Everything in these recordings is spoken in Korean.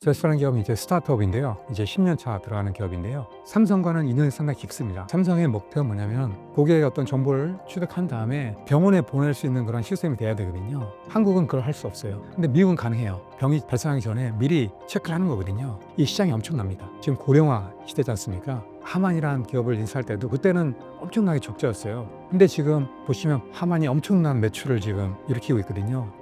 제스라는 기업은 이제 스타트업인데요. 이제 10년 차 들어가는 기업인데요. 삼성과는 인연이 상당히 깊습니다. 삼성의 목표가 뭐냐면 고객의 어떤 정보를 취득한 다음에 병원에 보낼 수 있는 그런 시스템이 돼야 되거든요. 한국은 그걸 할 수 없어요. 근데 미국은 가능해요. 병이 발생하기 전에 미리 체크를 하는 거거든요. 이 시장이 엄청납니다. 지금 고령화 시대지 않습니까? 하만이라는 기업을 인수할 때도 그때는 엄청나게 적자였어요. 근데 지금 보시면 하만이 엄청난 매출을 지금 일으키고 있거든요.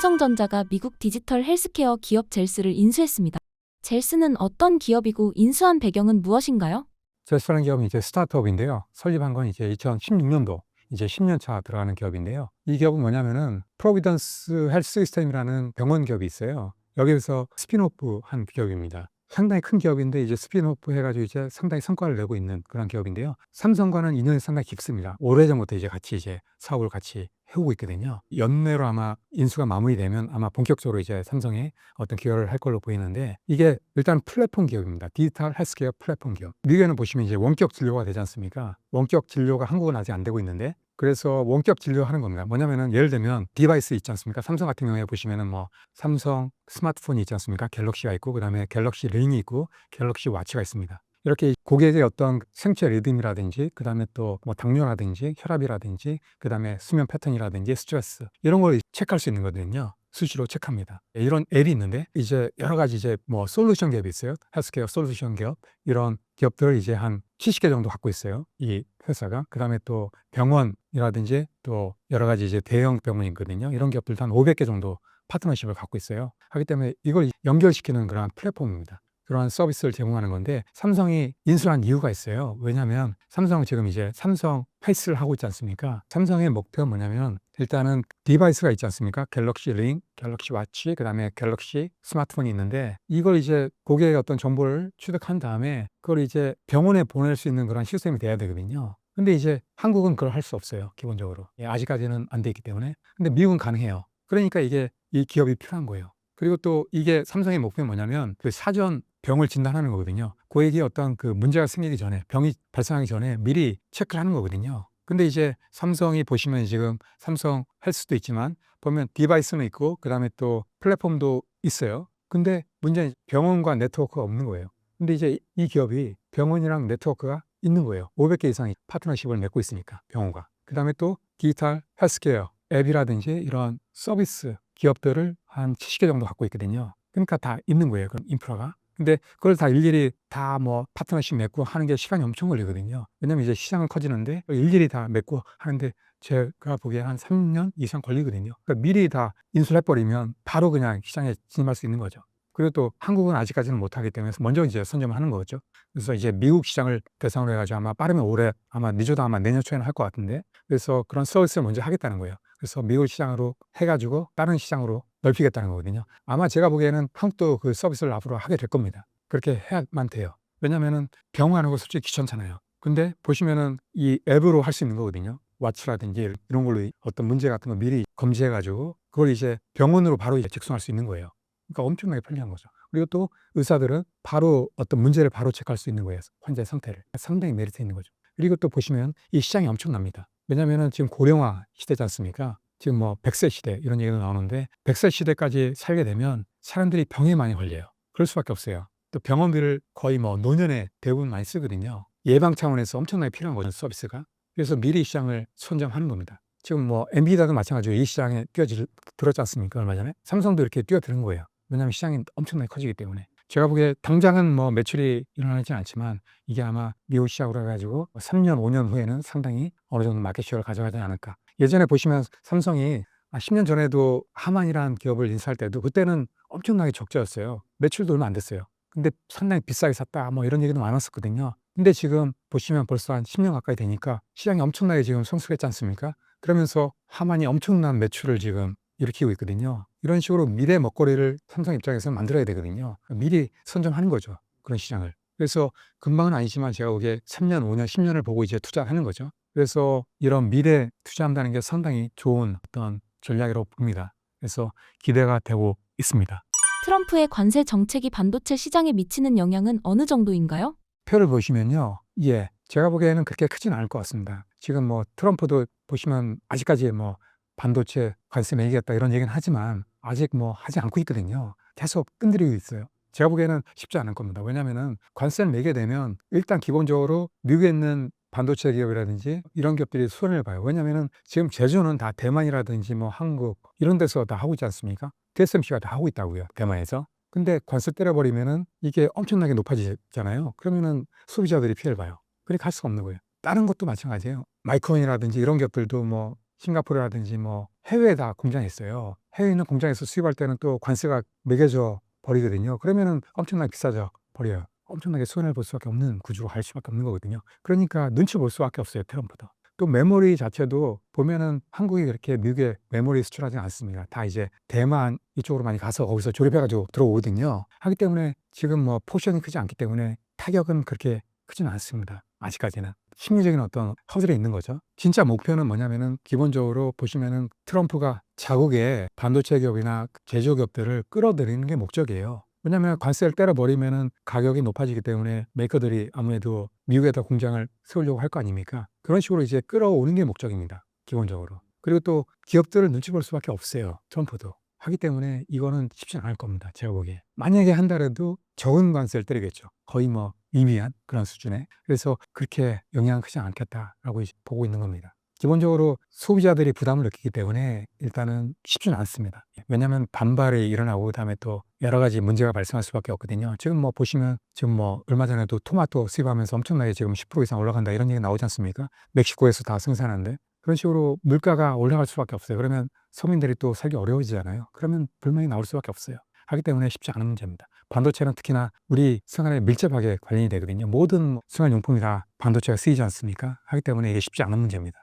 삼성전자가 미국 디지털 헬스케어 기업 젤스를 인수했습니다. 젤스는 어떤 기업이고 인수한 배경은 무엇인가요? 제스라는 기업은 이제 스타트업인데요. 설립한 건 이제 2016년도 이제 10년 차 들어가는 기업인데요. 이 기업은 뭐냐면은 프로비던스 헬스 시스템이라는 병원 기업이 있어요. 여기에서 스피노프 한 기업입니다. 상당히 큰 기업인데 이제 스피노프 해가지고 이제 상당히 성과를 내고 있는 그런 기업인데요. 삼성과는 인연이 상당히 깊습니다. 오래전부터 이제 같이 이제 사업을 같이 해오고 있거든요. 연내로 아마 인수가 마무리되면 아마 본격적으로 이제 삼성에 어떤 기여를 할 걸로 보이는데 이게 일단 플랫폼 기업입니다. 디지털 헬스케어 플랫폼 기업. 미국에는 보시면 이제 원격 진료가 되지 않습니까? 원격 진료가 한국은 아직 안 되고 있는데 그래서 원격 진료하는 겁니다. 뭐냐면은 예를 들면 디바이스 있지 않습니까? 삼성 같은 경우에 보시면은 뭐 삼성 스마트폰이 있지 않습니까? 갤럭시가 있고 그다음에 갤럭시 링이 있고 갤럭시 와치가 있습니다. 이렇게 고객의 어떤 생체 리듬이라든지 그다음에 또 뭐 당뇨라든지 혈압이라든지 그다음에 수면 패턴이라든지 스트레스 이런 걸 체크할 수 있는 거거든요. 수시로 체크합니다. 이런 앱이 있는데 이제 여러 가지 이제 뭐 솔루션 기업이 있어요. 헬스케어 솔루션 기업 이런 기업들 이제 한 70개 정도 갖고 있어요. 이 회사가 그다음에 또 병원이라든지 또 여러 가지 이제 대형 병원이 있거든요. 이런 기업들도 한 500개 정도 파트너십을 갖고 있어요. 하기 때문에 이걸 연결시키는 그런 플랫폼입니다. 그러한 서비스를 제공하는 건데 삼성이 인수한 이유가 있어요. 왜냐하면 삼성은 지금 이제 삼성 페이스를 하고 있지 않습니까? 삼성의 목표가 뭐냐면 일단은 디바이스가 있지 않습니까? 갤럭시 링, 갤럭시 와치, 그 다음에 갤럭시 스마트폰이 있는데 이걸 이제 고객의 어떤 정보를 취득한 다음에 그걸 이제 병원에 보낼 수 있는 그런 시스템이 돼야 되거든요. 근데 이제 한국은 그걸 할 수 없어요. 기본적으로. 예, 아직까지는 안 돼 있기 때문에. 근데 미국은 가능해요. 그러니까 이게 이 기업이 필요한 거예요. 그리고 또 이게 삼성의 목표는 뭐냐면 그 사전 병을 진단하는 거거든요. 고객이 어떤 그 문제가 생기기 전에 병이 발생하기 전에 미리 체크를 하는 거거든요. 근데 이제 삼성이 보시면 지금 삼성 헬스도 있지만 보면 디바이스는 있고 그다음에 또 플랫폼도 있어요. 근데 문제는 병원과 네트워크가 없는 거예요. 근데 이제 이 기업이 병원이랑 네트워크가 있는 거예요. 500개 이상의 파트너십을 맺고 있으니까 병원과. 그다음에 또 디지털 헬스케어 앱이라든지 이런 서비스 기업들을 한 70개 정도 갖고 있거든요. 그러니까 다 있는 거예요. 그럼 인프라가. 근데 그걸 다 일일이 다 뭐 파트너십 맺고 하는 게 시간이 엄청 걸리거든요. 왜냐면 이제 시장은 커지는데 일일이 다 맺고 하는데 제가 보기에 한 3년 이상 걸리거든요. 그러니까 미리 다 인수를 해버리면 바로 그냥 시장에 진입할 수 있는 거죠. 그리고 또 한국은 아직까지는 못하기 때문에 먼저 이제 선점을 하는 거죠. 그래서 이제 미국 시장을 대상으로 해가지고 아마 빠르면 올해 아마 늦어도 아마 내년 초에는 할 것 같은데 그래서 그런 서비스를 먼저 하겠다는 거예요. 그래서 미국 시장으로 해가지고 다른 시장으로 넓히겠다는 거거든요. 아마 제가 보기에는 한국도 그 서비스를 앞으로 하게 될 겁니다. 그렇게 해야만 돼요. 왜냐면은 병원하는 거 솔직히 귀찮잖아요. 근데 보시면은 이 앱으로 할 수 있는 거거든요. 와츠라든지 이런 걸로 어떤 문제 같은 거 미리 검지해가지고 그걸 이제 병원으로 바로 이제 직송할 수 있는 거예요. 그러니까 엄청나게 편리한 거죠. 그리고 또 의사들은 바로 어떤 문제를 바로 체크할 수 있는 거예요. 환자의 상태를. 상당히 메리트 있는 거죠. 그리고 또 보시면 이 시장이 엄청납니다. 왜냐면은 지금 고령화 시대지 않습니까? 지금 뭐 100세 시대 이런 얘기가 나오는데 100세 시대까지 살게 되면 사람들이 병에 많이 걸려요. 그럴 수밖에 없어요. 또 병원비를 거의 뭐 노년에 대부분 많이 쓰거든요. 예방 차원에서 엄청나게 필요한 거죠, 서비스가. 그래서 미리 시장을 선점하는 겁니다. 지금 뭐 엔비디아도 마찬가지로 이 시장에 뛰어들었지 않습니까? 얼마 전에. 삼성도 이렇게 뛰어드는 거예요. 왜냐하면 시장이 엄청나게 커지기 때문에. 제가 보기에 당장은 뭐 매출이 일어나진 않지만 이게 아마 미국 시작으로 해가지고 3년, 5년 후에는 상당히 어느 정도 마켓 쉐어를 가져가지 않을까. 예전에 보시면 삼성이 10년 전에도 하만이라는 기업을 인수할 때도 그때는 엄청나게 적자였어요. 매출도 얼마 안 됐어요. 근데 상당히 비싸게 샀다 뭐 이런 얘기도 많았었거든요. 근데 지금 보시면 벌써 한 10년 가까이 되니까 시장이 엄청나게 지금 성숙했지 않습니까? 그러면서 하만이 엄청난 매출을 지금 일으키고 있거든요. 이런 식으로 미래 먹거리를 삼성 입장에서 만들어야 되거든요. 미리 선점하는 거죠. 그런 시장을. 그래서 금방은 아니지만 제가 보기에 3년, 5년, 10년을 보고 이제 투자하는 거죠. 그래서 이런 미래 투자한다는 게 상당히 좋은 어떤 전략이라고 봅니다. 그래서 기대가 되고 있습니다. 트럼프의 관세 정책이 반도체 시장에 미치는 영향은 어느 정도인가요? 표를 보시면요. 예. 제가 보기에는 그렇게 크진 않을 것 같습니다. 지금 뭐 트럼프도 보시면 아직까지 뭐 반도체 관세 매기겠다 이런 얘기는 하지만 아직 뭐 하지 않고 있거든요. 계속 끈들이고 있어요. 제가 보기에는 쉽지 않을 겁니다. 왜냐하면은 관세를 매게 되면 일단 기본적으로 미국에 있는 반도체 기업이라든지 이런 기업들이 손해를 봐요. 왜냐하면은 지금 제조는 다 대만이라든지 뭐 한국 이런 데서 다 하고 있지 않습니까? TSMC가 다 하고 있다고요. 대만에서. 근데 관세 때려버리면은 이게 엄청나게 높아지잖아요. 그러면은 소비자들이 피해를 봐요. 그러니까 할 수가 없는 거예요. 다른 것도 마찬가지예요. 마이크론이라든지 이런 기업들도 뭐 싱가포르라든지 뭐 해외에 다 공장이 있어요. 해외에 있는 공장에서 수입할 때는 또 관세가 매겨져 버리거든요. 그러면은 엄청나게 비싸져 버려요. 엄청나게 손해를 볼 수밖에 없는 구조로 갈 수밖에 없는 거거든요. 그러니까 눈치 볼 수밖에 없어요. 트럼프도. 또 메모리 자체도 보면은 한국이 그렇게 미국에 메모리 수출하지 않습니다. 다 이제 대만 이쪽으로 많이 가서 거기서 조립해가지고 들어오거든요. 하기 때문에 지금 뭐 포션이 크지 않기 때문에 타격은 그렇게 크지는 않습니다. 아직까지는. 심리적인 어떤 허들이 있는 거죠. 진짜 목표는 뭐냐면은 기본적으로 보시면은 트럼프가 자국의 반도체 기업이나 제조기업들을 끌어들이는 게 목적이에요. 왜냐하면 관세를 때려버리면은 가격이 높아지기 때문에 메이커들이 아무래도 미국에다 공장을 세우려고 할 거 아닙니까? 그런 식으로 이제 끌어오는 게 목적입니다. 기본적으로. 그리고 또 기업들을 눈치 볼 수밖에 없어요. 트럼프도. 하기 때문에 이거는 쉽지 않을 겁니다. 제가 보기에. 만약에 한달에도 적은 관세를 때리겠죠. 거의 뭐 미미한 그런 수준에. 그래서 그렇게 영향은 크지 않겠다라고 보고 있는 겁니다. 기본적으로 소비자들이 부담을 느끼기 때문에 일단은 쉽지는 않습니다. 왜냐하면 반발이 일어나고 그다음에 또 여러 가지 문제가 발생할 수밖에 없거든요. 지금 뭐 보시면 지금 뭐 얼마 전에도 토마토 수입하면서 엄청나게 지금 10% 이상 올라간다 이런 얘기 나오지 않습니까? 멕시코에서 다 생산하는데 그런 식으로 물가가 올라갈 수밖에 없어요. 그러면 서민들이 또 살기 어려워지잖아요. 그러면 불만이 나올 수밖에 없어요. 하기 때문에 쉽지 않은 문제입니다. 반도체는 특히나 우리 생활에 밀접하게 관련이 되거든요. 모든 생활용품이 다 반도체가 쓰이지 않습니까? 하기 때문에 이게 쉽지 않은 문제입니다.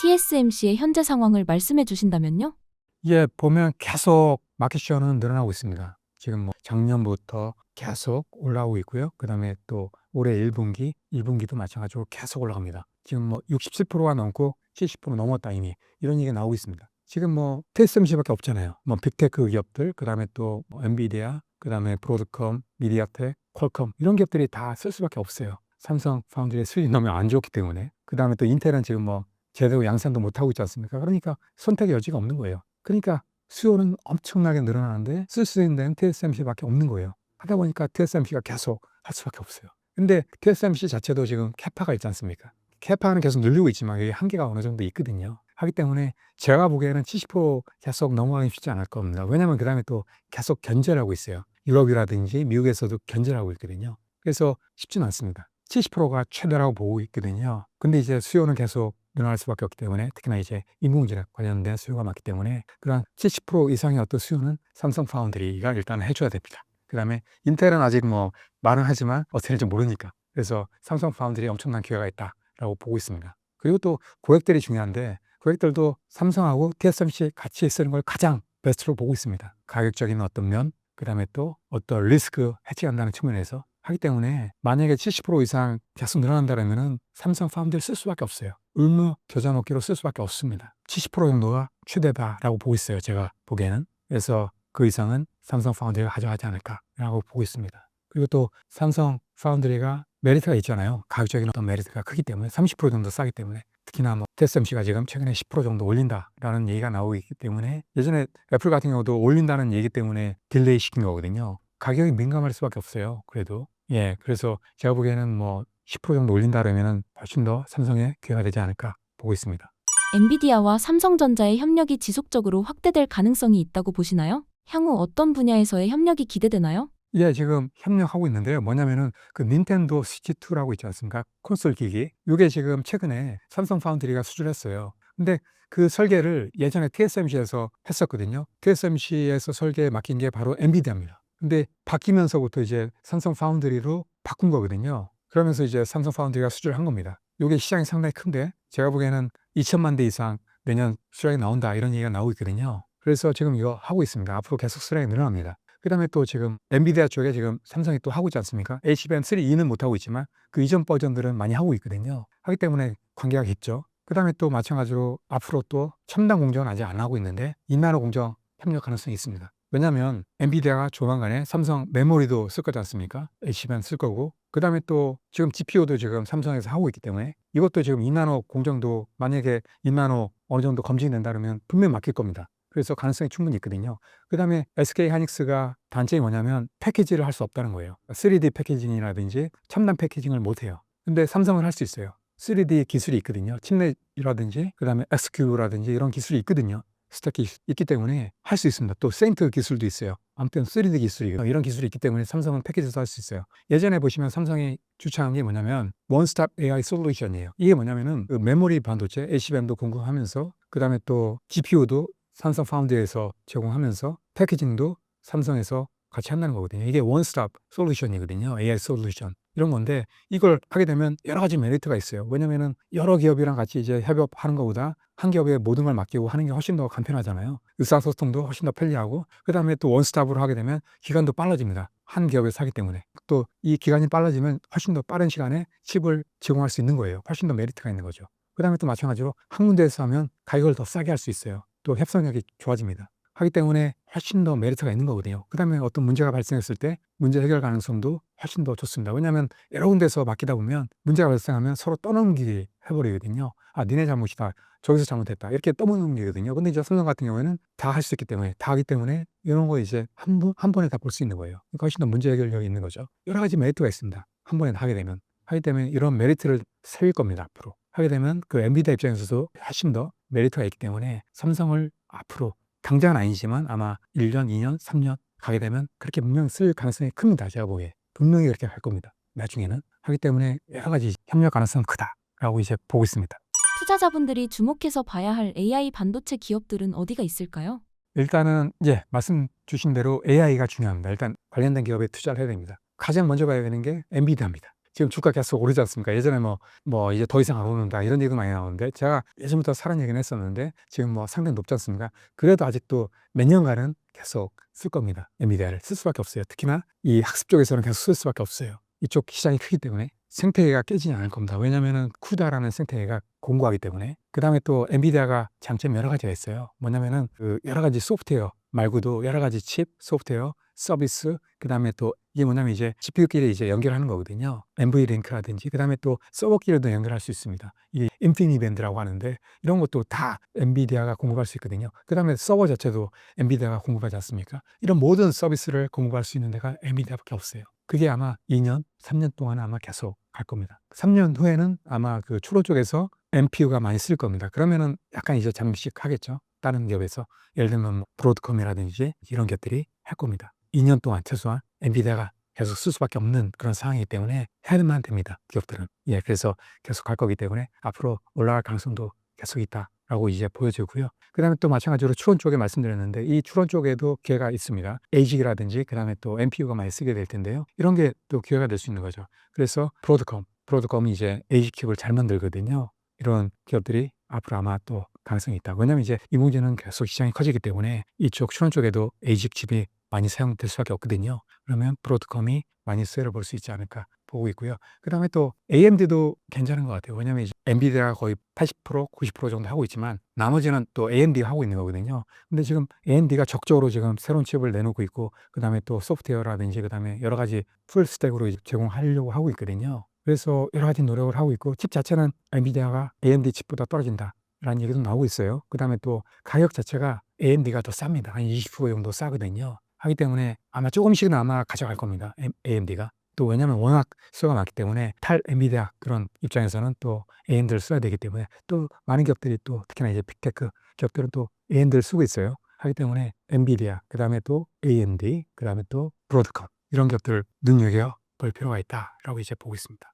TSMC의 현재 상황을 말씀해 주신다면요? 이게 보면 계속 마켓시어는 늘어나고 있습니다. 지금 뭐 작년부터 계속 올라오고 있고요. 그 다음에 또 올해 1분기, 2분기도 마찬가지로 계속 올라갑니다. 지금 뭐 67%가 넘고 70% 넘었다 이미 이런 얘기가 나오고 있습니다. 지금 뭐 TSMC밖에 없잖아요. 뭐 빅테크 기업들, 그 다음에 또 뭐 엔비디아, 그 다음에 브로드컴, 미디아텍, 퀄컴 이런 기업들이 다 쓸 수밖에 없어요. 삼성 파운드리의 수익이 너무 안 좋기 때문에 그 다음에 또 인텔은 지금 뭐 제대로 양산도 못 하고 있지 않습니까? 그러니까 선택의 여지가 없는 거예요. 그러니까 수요는 엄청나게 늘어나는데 쓸 수 있는 데는 TSMC밖에 없는 거예요. 하다 보니까 TSMC가 계속 할 수밖에 없어요. 근데 TSMC 자체도 지금 캐파가 있지 않습니까? 캐파는 계속 늘리고 있지만 여기 한계가 어느 정도 있거든요. 하기 때문에 제가 보기에는 70% 계속 넘어가기 쉽지 않을 겁니다. 왜냐하면 그 다음에 또 계속 견제를 하고 있어요. 유럽이라든지 미국에서도 견제를 하고 있거든요. 그래서 쉽지는 않습니다. 70%가 최대라고 보고 있거든요. 근데 이제 수요는 계속 늘어날 수밖에 없기 때문에 특히나 이제 인공지능 관련된 수요가 많기 때문에 그런 70% 이상의 어떤 수요는 삼성 파운드리가 일단 해줘야 됩니다. 그 다음에 인텔은 아직 뭐 말은 하지만 어떻게 될지 모르니까 그래서 삼성 파운드리에 엄청난 기회가 있다라고 보고 있습니다. 그리고 또 고객들이 중요한데 고객들도 삼성하고 TSMC 같이 쓰는 걸 가장 베스트로 보고 있습니다. 가격적인 어떤 면, 그 다음에 또 어떤 리스크 해치한다는 측면에서 하기 때문에 만약에 70% 이상 계속 늘어난다면은 삼성 파운드를 쓸 수밖에 없어요. 의무 겨자 먹기로 쓸 수밖에 없습니다. 70% 정도가 최대다라고 보고 있어요. 제가 보기에는. 그래서 그 이상은 삼성 파운드리가 가져가지 않을까라고 보고 있습니다. 그리고 또 삼성 파운드리가 메리트가 있잖아요. 가격적인 어떤 메리트가 크기 때문에 30% 정도 싸기 때문에 특히나 뭐 TSMC가 지금 최근에 10% 정도 올린다라는 얘기가 나오고 있기 때문에 예전에 애플 같은 경우도 올린다는 얘기 때문에 딜레이 시킨 거거든요. 가격이 민감할 수밖에 없어요. 그래도 예 그래서 제가 보기에는 뭐 10% 정도 올린다 그러면은 훨씬 더 삼성에 기회가 되지 않을까 보고 있습니다. 엔비디아와 삼성전자의 협력이 지속적으로 확대될 가능성이 있다고 보시나요? 향후 어떤 분야에서의 협력이 기대되나요? 예, 지금 협력하고 있는데요. 뭐냐면은 그 닌텐도 스위치2라고 있지 않습니까? 콘솔 기기. 이게 지금 최근에 삼성 파운드리가 수주했어요. 근데 그 설계를 예전에 TSMC에서 했었거든요. TSMC에서 설계에 맡긴 게 바로 엔비디아입니다. 근데 바뀌면서부터 이제 삼성 파운드리로 바꾼 거거든요. 그러면서 이제 삼성 파운드리가 수주를 한 겁니다. 이게 시장이 상당히 큰데 제가 보기에는 2천만 대 이상 내년 수량이 나온다 이런 얘기가 나오고 있거든요. 그래서 지금 이거 하고 있습니다. 앞으로 계속 수량이 늘어납니다. 그 다음에 또 지금 엔비디아 쪽에 지금 삼성이 또 하고 있지 않습니까? HBM 3, 2는 못하고 있지만 그 이전 버전들은 많이 하고 있거든요. 하기 때문에 관계가 깊죠. 그 다음에 또 마찬가지로 앞으로 또 첨단 공정은 아직 안 하고 있는데 2나노 공정 협력 가능성이 있습니다. 왜냐하면 엔비디아가 조만간에 삼성 메모리도 쓸 거지 않습니까? HBM 쓸 거고 그 다음에 또 지금 GPU도 지금 삼성에서 하고 있기 때문에 이것도 지금 2나노 공정도 만약에 2나노 어느 정도 검증이 된다 그러면 분명 맡길 겁니다. 그래서 가능성이 충분히 있거든요. 그 다음에 SK 하이닉스가 단점이 뭐냐면 패키지를 할 수 없다는 거예요. 3D 패키징이라든지 첨단 패키징을 못 해요. 근데 삼성은 할 수 있어요. 3D 기술이 있거든요. 칩넷이라든지 그 다음에 XQ라든지 이런 기술이 있거든요. 스택이 있기 때문에 할 수 있습니다. 또 세인트 기술도 있어요. 아무튼 3D 기술이 이런 기술이 있기 때문에 삼성은 패키지도 할수 있어요. 예전에 보시면 삼성이 주창한 게 뭐냐면 원스톱 AI 솔루션이에요. 이게 뭐냐면은 그 메모리 반도체 HBM도 공급하면서 그 다음에 또 GPU도 삼성 파운드에서 제공하면서 패키징도 삼성에서 같이 한다는 거거든요. 이게 원스톱 솔루션이거든요. AI 솔루션. 이런 건데 이걸 하게 되면 여러 가지 메리트가 있어요. 왜냐면은 여러 기업이랑 같이 이제 협업하는 것보다 한 기업에 모든 걸 맡기고 하는 게 훨씬 더 간편하잖아요. 의사소통도 훨씬 더 편리하고 그다음에 또 원스톱으로 하게 되면 기간도 빨라집니다. 한 기업에서 하기 때문에 또 이 기간이 빨라지면 훨씬 더 빠른 시간에 칩을 제공할 수 있는 거예요. 훨씬 더 메리트가 있는 거죠. 그다음에 또 마찬가지로 한 군데에서 하면 가격을 더 싸게 할 수 있어요. 또 협상력이 좋아집니다. 하기 때문에 훨씬 더 메리트가 있는 거거든요. 그 다음에 어떤 문제가 발생했을 때 문제 해결 가능성도 훨씬 더 좋습니다. 왜냐하면 여러 군데서 맡기다 보면 문제가 발생하면 서로 떠넘기기 해버리거든요. 아, 니네 잘못이다. 저기서 잘못했다. 이렇게 떠넘기거든요. 근데 이제 삼성 같은 경우에는 다 할 수 있기 때문에, 다 하기 때문에 이런 거 이제 한, 번, 한 번에 다 볼 수 있는 거예요. 그러니까 훨씬 더 문제 해결력이 있는 거죠. 여러 가지 메리트가 있습니다. 한 번에 다 하게 되면. 하기 때문에 이런 메리트를 세울 겁니다. 앞으로. 하게 되면 그 엔비디아 입장에서도 훨씬 더 메리트가 있기 때문에 삼성을 앞으로 당장은 아니지만 아마 1년, 2년, 3년 가게 되면 그렇게 분명히 쓸 가능성이 큽니다. 제가 보기에. 분명히 그렇게 갈 겁니다. 나중에는. 하기 때문에 여러 가지 협력 가능성은 크다라고 이제 보고 있습니다. 투자자분들이 주목해서 봐야 할 AI 반도체 기업들은 어디가 있을까요? 일단은 예 말씀 주신 대로 AI가 중요합니다. 일단 관련된 기업에 투자를 해야 됩니다. 가장 먼저 봐야 되는 게 엔비디아입니다. 지금 주가 계속 오르지 않습니까? 예전에 뭐, 뭐 이제 더 이상 안 오른다 이런 얘기도 많이 나오는데 제가 예전부터 사는 얘기는 했었는데 지금 뭐 상당히 높지 않습니까? 그래도 아직도 몇 년간은 계속 쓸 겁니다. 엔비디아를 쓸 수밖에 없어요. 특히나 이 학습 쪽에서는 계속 쓸 수밖에 없어요. 이쪽 시장이 크기 때문에 생태계가 깨지지 않을 겁니다. 왜냐면은 쿠다라는 생태계가 공고하기 때문에 그 다음에 또 엔비디아가 장점이 여러 가지가 있어요. 뭐냐면은 그 여러 가지 소프트웨어 말고도 여러 가지 칩, 소프트웨어, 서비스, 그 다음에 또 이게 뭐냐면 이제 GPU끼리 이제 연결하는 거거든요. NV 링크라든지 그 다음에 또 서버끼리도 연결할 수 있습니다. 이게 인피니 밴드라고 하는데 이런 것도 다 엔비디아가 공급할 수 있거든요. 그 다음에 서버 자체도 엔비디아가 공급하지 않습니까? 이런 모든 서비스를 공급할 수 있는 데가 엔비디아밖에 없어요. 그게 아마 2년, 3년 동안 아마 계속 갈 겁니다. 3년 후에는 아마 그 추로 쪽에서 NPU가 많이 쓸 겁니다. 그러면은 약간 이제 잠식 하겠죠. 다른 기업에서 예를 들면 뭐 브로드컴이라든지 이런 기업들이 할 겁니다. 2년 동안 최소한 엔비디아가 계속 쓸 수밖에 없는 그런 상황이기 때문에 해야만 됩니다. 기업들은. 예, 그래서 계속 갈 거기 때문에 앞으로 올라갈 가능성도 계속 있다라고 이제 보여지고요. 그 다음에 또 마찬가지로 추론 쪽에 말씀드렸는데 이 추론 쪽에도 기회가 있습니다. 에이직이라든지 그 다음에 또 NPU가 많이 쓰게 될 텐데요. 이런 게 또 기회가 될 수 있는 거죠. 그래서 브로드컴, 브로드컴이 이제 에이직 칩을 잘 만들거든요. 이런 기업들이 앞으로 아마 또 가능성이 있다. 왜냐하면 이제 인공지능 계속 시장이 커지기 때문에 이쪽 추론 쪽에도 에이직 칩이 많이 사용될 수밖에 없거든요. 그러면 브로드컴이 많이 수혜를 볼 수 있지 않을까 보고 있고요. 그 다음에 또 AMD도 괜찮은 것 같아요. 왜냐하면 엔비디아가 거의 80% 90% 정도 하고 있지만 나머지는 또 AMD가 하고 있는 거거든요. 근데 지금 AMD가 적극적으로 지금 새로운 칩을 내놓고 있고 그 다음에 또 소프트웨어라든지 그 다음에 여러 가지 풀 스택으로 제공하려고 하고 있거든요. 그래서 여러 가지 노력을 하고 있고 칩 자체는 엔비디아가 AMD 칩보다 떨어진다. 라는 얘기도 나오고 있어요. 그 다음에 또 가격 자체가 AMD가 더 쌉니다. 한 20% 정도 싸거든요. 하기 때문에 아마 조금씩은 아마 가져갈 겁니다. AMD가. 또 왜냐면 워낙 수요가 많기 때문에 탈 엔비디아 그런 입장에서는 또 AMD를 써야 되기 때문에 또 많은 기업들이 또 특히나 이제 빅테크 기업들은 또 AMD를 쓰고 있어요. 하기 때문에 엔비디아, 그 다음에 또 AMD, 그 다음에 또 브로드컴 이런 기업들을 눈여겨 볼 필요가 있다라고 이제 보고 있습니다.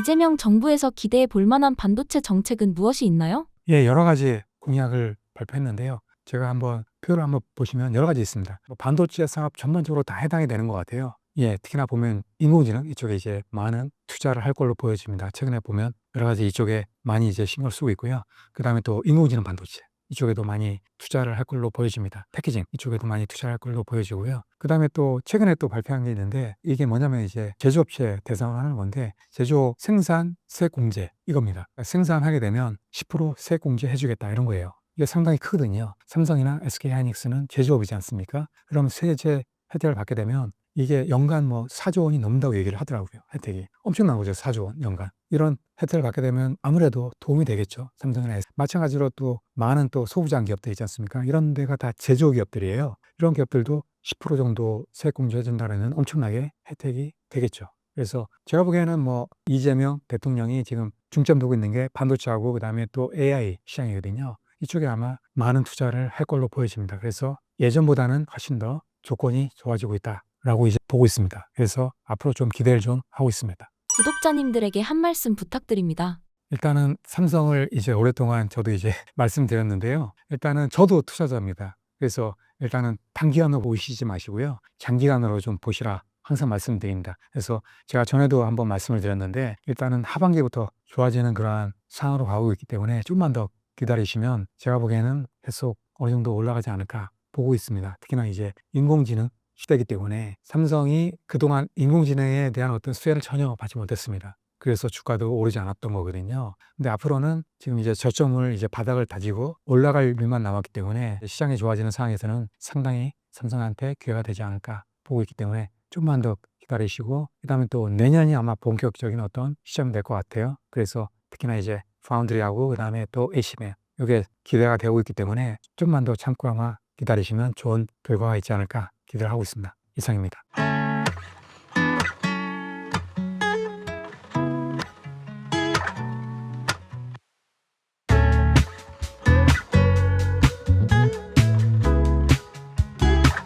이재명 정부에서 기대해 볼 만한 반도체 정책은 무엇이 있나요? 예, 여러 가지 공약을 발표했는데요. 제가 한번 표를 한번 보시면 여러 가지 있습니다. 뭐 반도체 산업 전반적으로 다 해당이 되는 것 같아요. 예, 특히나 보면 인공지능 이쪽에 이제 많은 투자를 할 걸로 보여집니다. 최근에 보면 여러 가지 이쪽에 많이 이제 신경을 쓰고 있고요. 그 다음에 또 인공지능 반도체 이쪽에도 많이 투자를 할 걸로 보여집니다. 패키징 이쪽에도 많이 투자를 할 걸로 보여지고요. 그 다음에 또 최근에 또 발표한 게 있는데 이게 뭐냐면 이제 제조업체 대상으로 하는 건데 제조 생산 세공제 이겁니다. 생산하게 되면 10% 세 공제 해주겠다 이런 거예요. 이게 상당히 크거든요. 삼성이나 SK 하이닉스는 제조업이지 않습니까? 그럼 세제 혜택을 받게 되면 이게 연간 뭐 4조 원이 넘는다고 얘기를 하더라고요. 혜택이. 엄청난 거죠. 4조 원 연간. 이런 혜택을 받게 되면 아무래도 도움이 되겠죠. 삼성이나 S. 마찬가지로 또 많은 또 소부장 기업들 있지 않습니까? 이런 데가 다 제조 기업들이에요. 이런 기업들도 10% 정도 세액 공제 해준다는 엄청나게 혜택이 되겠죠. 그래서 제가 보기에는 뭐 이재명 대통령이 지금 중점 두고 있는 게 반도체하고 그다음에 또 AI 시장이거든요. 이쪽에 아마 많은 투자를 할 걸로 보여집니다. 그래서 예전보다는 훨씬 더 조건이 좋아지고 있다라고 이제 보고 있습니다. 그래서 앞으로 좀 기대를 좀 하고 있습니다. 구독자님들에게 한 말씀 부탁드립니다. 일단은 삼성을 이제 오랫동안 저도 이제 말씀드렸는데요. 일단은 저도 투자자입니다. 그래서 일단은 단기간으로 보시지 마시고요. 장기간으로 좀 보시라 항상 말씀드립니다. 그래서 제가 전에도 한번 말씀을 드렸는데 일단은 하반기부터 좋아지는 그러한 상황으로 가고 있기 때문에 좀만 더 기다리시면 제가 보기에는 계속 어느 정도 올라가지 않을까 보고 있습니다. 특히나 이제 인공지능 시대이기 때문에 삼성이 그동안 인공지능에 대한 어떤 수혜를 전혀 받지 못했습니다. 그래서 주가도 오르지 않았던 거거든요. 근데 앞으로는 지금 이제 저점을 이제 바닥을 다지고 올라갈 일만 남았기 때문에 시장이 좋아지는 상황에서는 상당히 삼성한테 기회가 되지 않을까 보고 있기 때문에 좀만 더 기다리시고 그다음에 또 내년이 아마 본격적인 어떤 시점이 될 것 같아요. 그래서 특히나 이제 파운드리하고 그 다음에 또 에이시메 이게 기대가 되고 있기 때문에 좀만 더 참고 아마 기다리시면 좋은 결과가 있지 않을까 기대를 하고 있습니다. 이상입니다.